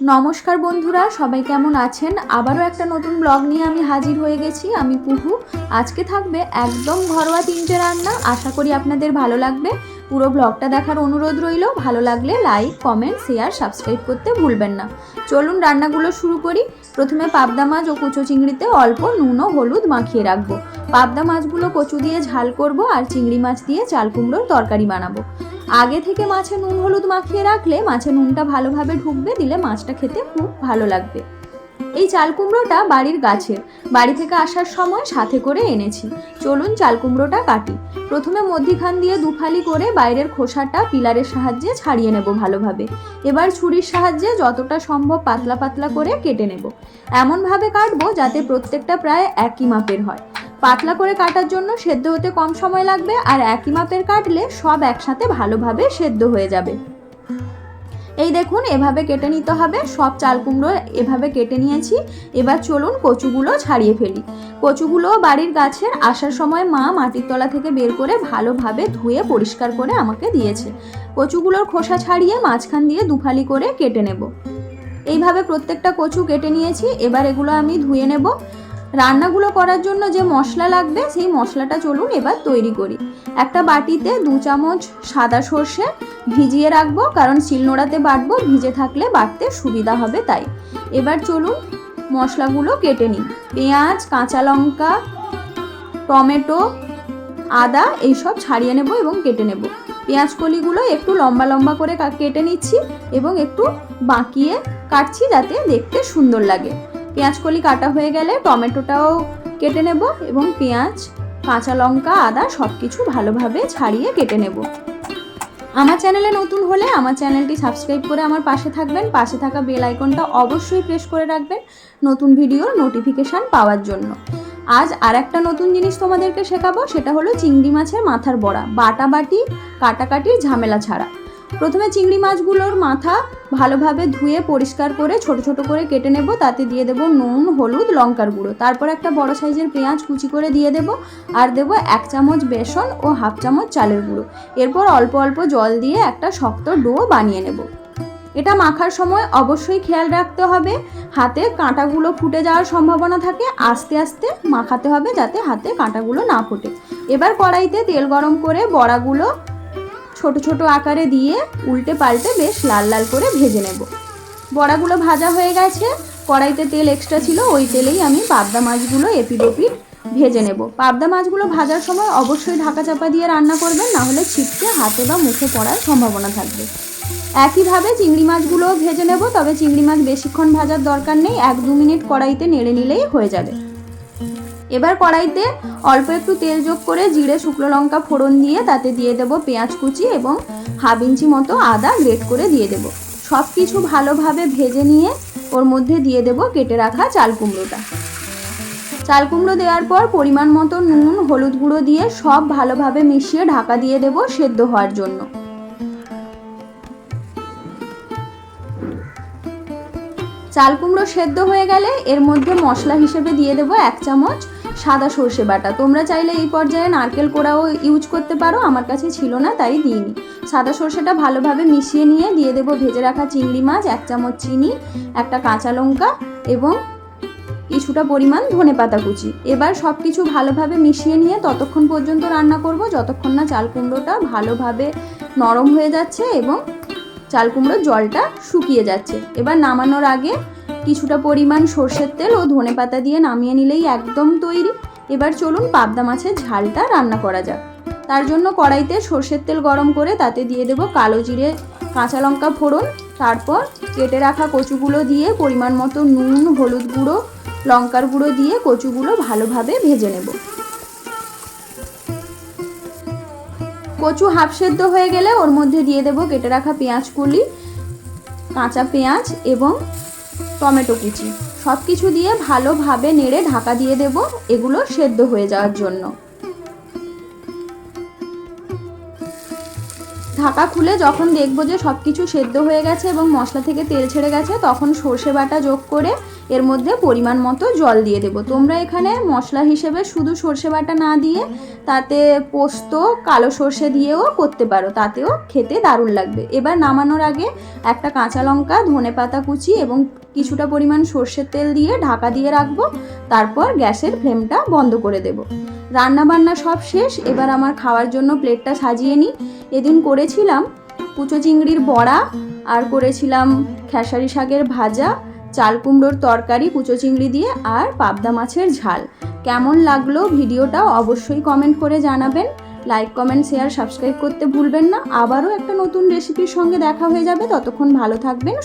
নমস্কার বন্ধুরা, সবাই কেমন আছেন? আবারও একটা নতুন ব্লগ নিয়ে আমি হাজির হয়ে গেছি। আমি পুহু। আজকে থাকবে একদম ঘরোয়া তিনটে রান্না। আশা করি আপনাদের ভালো লাগবে। পুরো ব্লগটা দেখার অনুরোধ রইল। ভালো লাগলে লাইক কমেন্ট শেয়ার সাবস্ক্রাইব করতে ভুলবেন না। চলুন রান্নাগুলো শুরু করি। প্রথমে পাবদা মাছ ও কুচো চিংড়িতে অল্প নুন ও হলুদ মাখিয়ে রাখব। পাবদা মাছগুলো কচু দিয়ে ঝাল করব আর চিংড়ি মাছ দিয়ে চাল কুমড়োর তরকারি বানাবো। আগে থেকে মাছে নুন হলুদ মাখিয়ে রাখলে মাছে নুনটা ভালোভাবে ঢুকবে, দিলে মাছটা খেতে খুব ভালো লাগবে। এই চাল কুমড়োটা বাড়ির গাছের। বাড়ি থেকে আসার সময় সাথে করে এনেছি। চলুন চাল কুমড়োটা কাটি। প্রথমে মধ্যিখান দিয়ে দুফালি করে বাইরের খোসাটা পিলারের সাহায্যে ছাড়িয়ে নেব ভালোভাবে। এবার ছুরির সাহায্যে যতটা সম্ভব পাতলা পাতলা করে কেটে নেব। এমনভাবে কাটবো যাতে প্রত্যেকটা প্রায় একই মাপের হয়। পাতলা করে কাটার জন্য সেদ্ধ হতে কম সময় লাগবে আর একই মাপের কাটলে সব একসাথে ভালোভাবে সেদ্ধ হয়ে যাবে। এই দেখুন, এভাবে কেটে নিতে হবে। সব চাল কুমড়ো এভাবে কেটে নিয়েছি। এবার চলুন কচুগুলো ছাড়িয়ে ফেলি। কচুগুলো বাড়ির গাছের আসার সময় মা মাটির তলা থেকে বের করে ভালোভাবে ধুয়ে পরিষ্কার করে আমাকে দিয়েছে। কচুগুলোর খোসা ছাড়িয়ে মাঝখান দিয়ে দুফালি করে কেটে নেব। এইভাবে প্রত্যেকটা কচু কেটে নিয়েছি। এবার এগুলো আমি ধুয়ে নেব। রান্নাগুলো করার জন্য যে মশলা লাগবে, সেই মশলাটা চলুন এবার তৈরি করি। একটা বাটিতে দু চামচ সাদা সর্ষে ভিজিয়ে রাখব, কারণ শিলনোড়াতে বাটবো, ভিজে থাকলে বাটতে সুবিধা হবে তাই। এবার চলুন মশলাগুলো কেটে নিই। পেঁয়াজ, কাঁচা লঙ্কা, টমেটো, আদা, এইসব ছাড়িয়ে নেব এবং কেটে নেব। পেঁয়াজ কলিগুলো একটু লম্বা লম্বা করে কেটে নিচ্ছি এবং একটু বাঁকিয়ে কাটছি যাতে দেখতে সুন্দর লাগে। পেঁয়াজ কলি কাটা হয়ে গেলে টমেটোটাও কেটে নেব এবং পেঁয়াজ, কাঁচা লঙ্কা, আদা সব কিছু ভালোভাবে ছাড়িয়ে কেটে নেব। আমার চ্যানেলে নতুন হলে আমার চ্যানেলটি সাবস্ক্রাইব করে আমার পাশে থাকবেন। পাশে থাকা বেল আইকনটা অবশ্যই প্রেস করে রাখবেন নতুন ভিডিওর নোটিফিকেশান পাওয়ার জন্য। আজ আর একটা নতুন জিনিস তোমাদেরকে শেখাবো, সেটা হলো চিংড়ি মাছের মাথার বড়া। বাটাবাটি, কাটাকাটির ঝামেলা ছাড়া। প্রথমে চিংড়ি মাছগুলোর মাথা ভালোভাবে ধুয়ে পরিষ্কার করে ছোট ছোট করে কেটে নেব। তাতে দিয়ে দেব নুন, হলুদ, লঙ্কার গুঁড়ো। তারপর একটা বড় সাইজের পেঁয়াজ কুচি করে দিয়ে দেব আর দেব এক চামচ বেসন ও হাফ চামচ চালের গুঁড়ো। এরপর অল্প অল্প জল দিয়ে একটা শক্ত ডো বানিয়ে নেব। এটা মাখার সময় অবশ্যই খেয়াল রাখতে হবে। হাতে কাঁটাগুলো ফুটে যাওয়ার সম্ভাবনা থাকে। আস্তে আস্তে মাখাতে হবে যাতে হাতে কাঁটাগুলো না ফোটে। এবার কড়াইতে তেল গরম করে বড়াগুলো ছোট ছোট আকারে দিয়ে উল্টে পাল্টে বেশ লাল লাল করে ভেজে নেব। বড়াগুলো ভাজা হয়ে গেছে। কড়াইতে তেল এক্সট্রা ছিল, ওই তেলেই আমি পাবদা মাছগুলো এপিড ওপিড ভেজে নেব। পাবদা মাছগুলো ভাজার সময় অবশ্যই ঢাকা চাপা দিয়ে রান্না করবেন, না হলে ছিটকে হাতে বা মুখে পড়ার সম্ভাবনা থাকবে। একইভাবে চিংড়ি মাছগুলোও ভেজে নেব, তবে চিংড়ি মাছ বেশিক্ষণ ভাজার দরকার নেই, এক দু মিনিট কড়াইতে নেড়ে নিলেই হয়ে যাবে। এবার কড়াইতে অল্প একটু তেল যোগ করে জিরে, শুকনো লঙ্কা ফোড়ন দিয়ে তাতে দিয়ে দেব পেঁয়াজ কুচি এবং হাফ ইঞ্চি মতো আদা গ্রেট করে দিয়ে দেব। সব কিছু ভালোভাবে ভেজে নিয়ে ওর মধ্যে দিয়ে দেব কেটে রাখা চাল কুমড়োটা। চাল কুমড়ো দেওয়ার পর পরিমাণ মতো নুন, হলুদ গুঁড়ো দিয়ে সব ভালোভাবে মিশিয়ে ঢাকা দিয়ে দেব সেদ্ধ হওয়ার জন্য। চাল কুমড়ো সেদ্ধ হয়ে গেলে এর মধ্যে মশলা হিসেবে দিয়ে দেবো এক চামচ সাদা সর্ষে বাটা। তোমরা চাইলে এই পর্যায়ে নারকেল কোড়াও ইউজ করতে পারো, আমার কাছে ছিল না, তাই দিইনি। সাদা সর্ষেটা ভালোভাবে মিশিয়ে নিয়ে দিয়ে দেবো ভেজে রাখা চিংড়ি মাছ, এক চামচ চিনি, একটা কাঁচা লঙ্কা এবং কিছুটা পরিমাণ ধনে পাতা কুচি। এবার সব কিছু ভালোভাবে মিশিয়ে নিয়ে ততক্ষণ পর্যন্ত রান্না করব, যতক্ষণ না চাল কুমড়োটা ভালোভাবে নরম হয়ে যাচ্ছে এবং চাল কুমড়োর জলটা শুকিয়ে যাচ্ছে। এবার নামানোর আগে কিছুটা পরিমাণ সর্ষের তেল ও ধনে পাতা দিয়ে নামিয়ে নিলেই একদম তৈরি। এবার চলুন পাবদা মাছের ঝালটা রান্না করা যাক। তার জন্য কড়াইতে সর্ষের তেল গরম করে তাতে দিয়ে দেব কালো জিরে, কাঁচা লঙ্কা ফোড়ন, তারপর কেটে রাখা কচুগুলো দিয়ে পরিমাণ মতো নুন, হলুদ গুঁড়ো, লঙ্কার গুঁড়ো দিয়ে কচুগুলো ভালোভাবে ভেজে নেব। কচু হাফ সেদ্ধ হয়ে গেলে ওর মধ্যে দিয়ে দেবো কেটে রাখা পেঁয়াজ কুলি, কাঁচা পেঁয়াজ এবং টমেটো কুচি। সব কিছু দিয়ে ভালোভাবে নেড়ে ঢাকা দিয়ে দেব। এগুলো সেদ্ধ হয়ে যাওয়ার জন্য। ঢাকা খুলে যখন দেখব যে সব কিছু সেদ্ধ হয়ে গেছে এবং মশলা থেকে তেল ছেড়ে গেছে, তখন সর্ষে বাটা যোগ করে এর মধ্যে পরিমাণ মতো জল দিয়ে দেবো। তোমরা এখানে মশলা হিসেবে শুধু সর্ষে বাটা না দিয়ে তাতে পোস্ত, কালো সর্ষে দিয়েও করতে পারো। তাতেও খেতে দারুণ লাগবে। এবার নামানোর আগে একটা কাঁচা লঙ্কা ধনে পাতা কুচি এবং কিছুটা পরিমাণ সর্ষের তেল দিয়ে ঢাকা দিয়ে রাখব, তারপর গ্যাসের ফ্লেমটা বন্ধ করে দেব। রান্না বান্না সব শেষ, এবার আমার খাওয়ার জন্য প্লেটটা সাজিয়ে নিই। এদিন করেছিলাম কুচো চিংড়ির বড়া আর করেছিলাম খেসারি শাকের ভাজা, চাল কুমড়োর তরকারি কুচো চিংড়ি দিয়ে আর পাবদা মাছের ঝাল। কেমন লাগল ভিডিওটা অবশ্যই কমেন্ট করে জানাবেন। লাইক, কমেন্ট, শেয়ার, সাবস্ক্রাইব করতে ভুলবেন না। আবারও একটা নতুন রেসিপির সঙ্গে দেখা হয়ে যাবে। ততক্ষণ ভালো থাকবেন